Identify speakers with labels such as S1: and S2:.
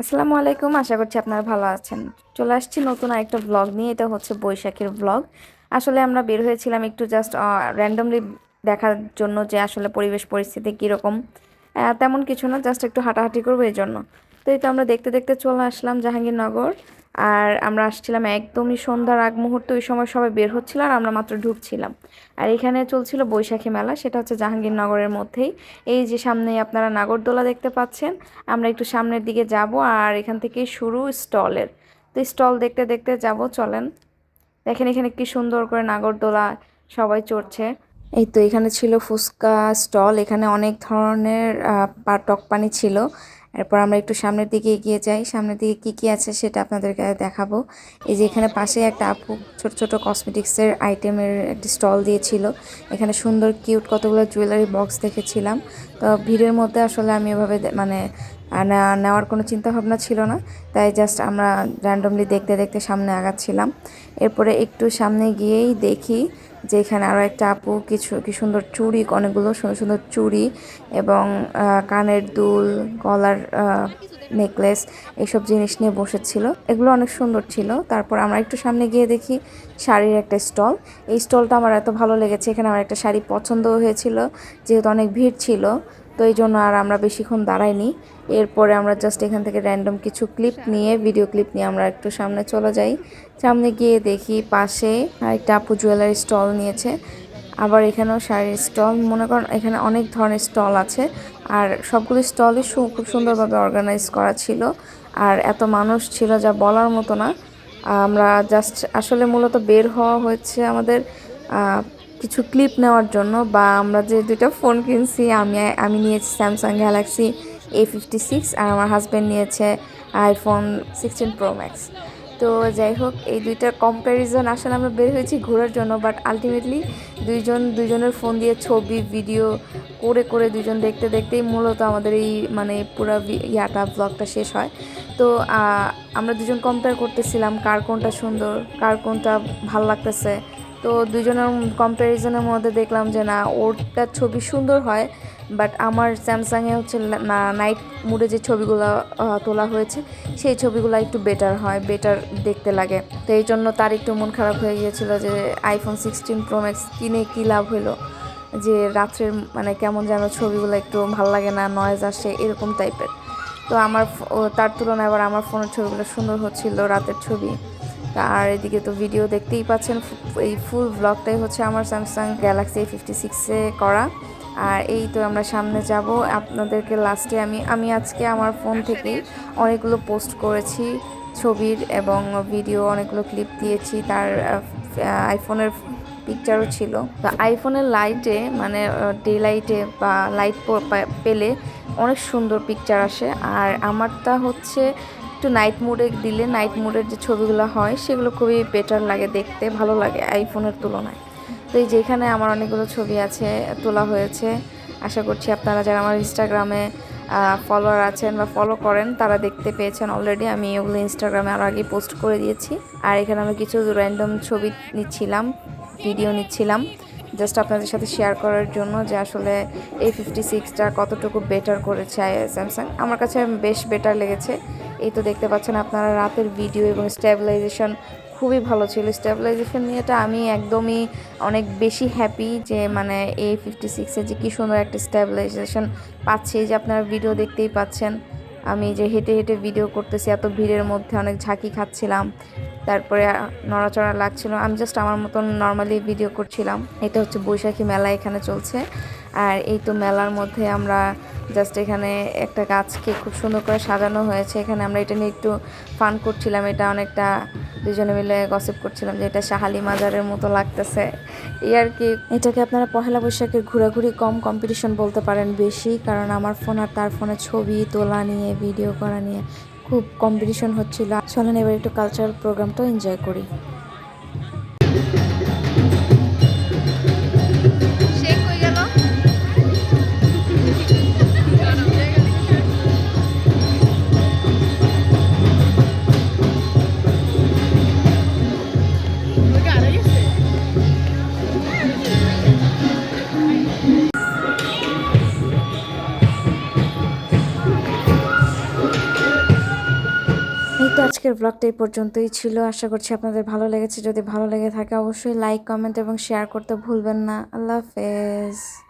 S1: আসসালামু আলাইকুম, আশা করছি আপনারা ভালো আছেন। চলে আসছি নতুন আরেকটা ব্লগ নিয়ে, এটা হচ্ছে বৈশাখের ব্লগ আসলে আমরা বের হয়েছিলাম একটু জাস্ট র্যান্ডমলি দেখার জন্য যে আসলে পরিবেশ পরিস্থিতি কীরকম। তেমন কিছু না জাস্ট একটু হাঁটাহাঁটি করব এই জন্য। তো এই তো আমরা দেখতে দেখতে চলে আসলাম জাহাঙ্গীরনগর। আর আমরা আসছিলাম একদমই সন্ধ্যার আগ মুহূর্তে, ওই সময় সবাই বের হচ্ছিল আর আমরা মাত্র ঢুকছিলাম। আর এখানে চলছিল বৈশাখী মেলা, সেটা হচ্ছে জাহাঙ্গীরনগরের মধ্যেই। এই যে সামনে আপনারা নাগরদোলা দেখতে পাচ্ছেন, আমরা একটু সামনের দিকে যাব আর এখান থেকে শুরু স্টলের। তো স্টল দেখতে দেখতে যাব, চলেন। দেখেন এখানে কি সুন্দর করে নাগরদোলা সবাই চড়ছে। এই তো এখানে ছিল ফুচকা স্টল, এখানে অনেক ধরনের টক পানি ছিল। এরপর আমরা একটু সামনের দিকে এগিয়ে যাই। সামনের দিকে কি কি আছে সেটা আপনাদেরকে দেখাবো। এই যে এখানে পাশে একটা আপু ছোট ছোট কসমেটিক্সের আইটেমের একটি স্টল দিয়েছিল। এখানে সুন্দর কিউট কতগুলো জুয়েলারি বক্স দেখেছিলাম। তো ভিড়ের মধ্যে আসলে আমি এভাবে মানে নেওয়ার কোনো চিন্তা ভাবনা ছিল না। তাই জাস্ট আমরা র্যান্ডমলি দেখতে দেখতে সামনে আগাচ্ছিলাম। এরপরে একটু সামনে গিয়েই দেখি যে এখানে আরও একটা আপু কিছু, কি সুন্দর চুড়ি, অনেকগুলো সুন্দর সুন্দর চুড়ি এবং কানের দুল, গলার নেকলেস এইসব জিনিস নিয়ে বসেছিল। এগুলো অনেক সুন্দর ছিল। তারপর আমরা একটু সামনে গিয়ে দেখি শাড়ির একটা স্টল। এই স্টলটা আমার এত ভালো লেগেছে। এখানে আমার একটা শাড়ি পছন্দও হয়েছিল, যেহেতু অনেক ভিড় ছিল, তো এই জন্য আর আমরা বেশিক্ষণ দাঁড়াইনি। এরপরে আমরা জাস্ট এখান থেকে র্যান্ডম কিছু ক্লিপ নিয়ে ভিডিও ক্লিপ নিয়ে আমরা একটু সামনে চলে যাই। সামনে গিয়ে দেখি পাশে আরেকটা আপু জুয়েলারি স্টল নিয়েছে। আবার এখানেও শাড়ির স্টল মনে করেন এখানে অনেক ধরনের স্টল আছে। আর সবগুলো স্টলই খুব সুন্দরভাবে অর্গানাইজ করা ছিল। আর এত মানুষ ছিল যা বলার মতো না। আমরা জাস্ট আসলে মূলত বের হওয়া হয়েছে আমাদের কিছু ক্লিপ নেওয়ার জন্য। বা আমরা যে দুইটা ফোন কিনছি, আমি আমি নিয়েছি Samsung Galaxy A fifty six আর আমার হাজব্যান্ড নিয়েছে আইফোন সিক্সটিন প্রো ম্যাক্স তো যাই হোক, এই দুইটার কম্প্যারিজন আসলে আমরা বের হয়েছি ঘোরার জন্য বাট আলটিমেটলি দুইজন দুইজনের ফোন দিয়ে ছবি ভিডিও করে করে দুজন দেখতে দেখতেই মূলত আমাদের এই মানে পুরো ইয়াটা ব্লগটা শেষ হয়। তো আমরা দুজন কম্পেয়ার করতেছিলাম কার কোনটা সুন্দর, কার কোনটা ভালো লাগতেছে। তো দুজনের কম্প্যারিজনের মধ্যে দেখলাম যে না, ওরটা ছবি সুন্দর হয় বাট আমার স্যামসাংয়ে হচ্ছে নাইট মুডে যে ছবিগুলো তোলা হয়েছে, সেই ছবিগুলো একটু বেটার হয় বেটার দেখতে লাগে। তো এই জন্য তার একটু মন খারাপ হয়ে গিয়েছিল যে আইফোন সিক্সটিন প্রো ম্যাক্স কিনে কী লাভ হলো? যে রাত্রের মানে কেমন যেন ছবিগুলো একটু ভালো লাগে না নয়েজ আসে, এরকম টাইপের তো আমার তার তুলনায় আবার আমার ফোনের ছবিগুলো সুন্দর হচ্ছিল রাতের ছবি। আর এদিকে তো ভিডিও দেখতেই পাচ্ছেন, এই ফুল ব্লগটাই হচ্ছে আমার স্যামসাং গ্যালাক্সি ফিফটি সিক্সে করা। আর এই তো আমরা সামনে যাব। আপনাদেরকে লাস্টে আমি আমি আজকে আমার ফোন থেকেই অনেকগুলো পোস্ট করেছি, ছবির এবং ভিডিও অনেকগুলো ক্লিপ দিয়েছি। তার আইফোনের পিকচারও ছিল। তো আইফোনের লাইটে মানে ডে লাইটে বা লাইট পেলে অনেক সুন্দর পিকচার আসে। আর আমারটা হচ্ছে একটু নাইট মোডে দিলে নাইট মোডের যে ছবিগুলো হয়, সেগুলো খুবই বেটার লাগে দেখতে, ভালো লাগে আইফোনের তুলনায়। তো এই যেখানে আমার অনেকগুলো ছবি আছে, তোলা হয়েছে। আশা করছি আপনারা যারা আমার ইনস্টাগ্রামে ফলোয়ার আছেন বা ফলো করেন, তারা দেখতে পেয়েছেন অলরেডি আমি ওগুলো ইনস্টাগ্রামে আরও আগে পোস্ট করে দিয়েছি। আর এখানে আমি কিছু র্যান্ডম ছবি নিচ্ছিলাম ভিডিও নিচ্ছিলাম জাস্ট আপনাদের সাথে শেয়ার করার জন্য যে আসলে এই ফিফটি সিক্সটা কতটুকু বেটার করেছে স্যামসাং। আমার কাছে বেশ বেটার লেগেছে। এই তো দেখতে পাচ্ছেন আপনারা রাতের ভিডিও এবং স্টেবিলাইজেশন খুবই ভালো ছিল। স্টেবিলাইজেশন নিয়েটা আমি একদমই অনেক বেশি হ্যাপি যে মানে এ ফিফটি সিক্সে যে কী সুন্দর একটা স্টেবিলাইজেশন পাচ্ছি। যে আপনারা ভিডিও দেখতেই পাচ্ছেন, আমি যে হেঁটে হেঁটে ভিডিও করতেছি, এত ভিড়ের মধ্যে অনেক ঝাঁকি খাচ্ছিলাম। তারপরে নড়াচড়া লাগছিল, আমি জাস্ট আমার মতন নর্মালি ভিডিও করছিলাম। এটা হচ্ছে বৈশাখী মেলা এখানে চলছে। আর এই তো মেলার মধ্যে আমরা জাস্ট এখানে একটা গাছকে খুব সুন্দর করে সাজানো হয়েছে। এখানে আমরা এটা নিয়ে একটু ফান করছিলাম। এটা অনেকটা দুজনে মিলে গসিপ করছিলাম যে এটা শাহালি মাজারের মতো লাগতেছে। এই আর কি। এটাকে আপনারা পহেলা বৈশাখের ঘোরাঘুরি কম কম্পিটিশন বলতে পারেন বেশি, কারণ আমার ফোন আর তার ফোনে ছবি তোলা নিয়ে ভিডিও করা নিয়ে খুব কম্পিটিশন হচ্ছিল। চলেন এবার একটু কালচারাল প্রোগ্রামটাও এনজয় করি। আজকের ব্লগটা এই পর্যন্তই ছিল। আশা করছি আপনাদের ভালো লেগেছে। যদি ভালো লেগে থাকে, অবশ্যই লাইক কমেন্ট এবং শেয়ার করতে ভুলবেন না। আল্লাহ হাফেজ।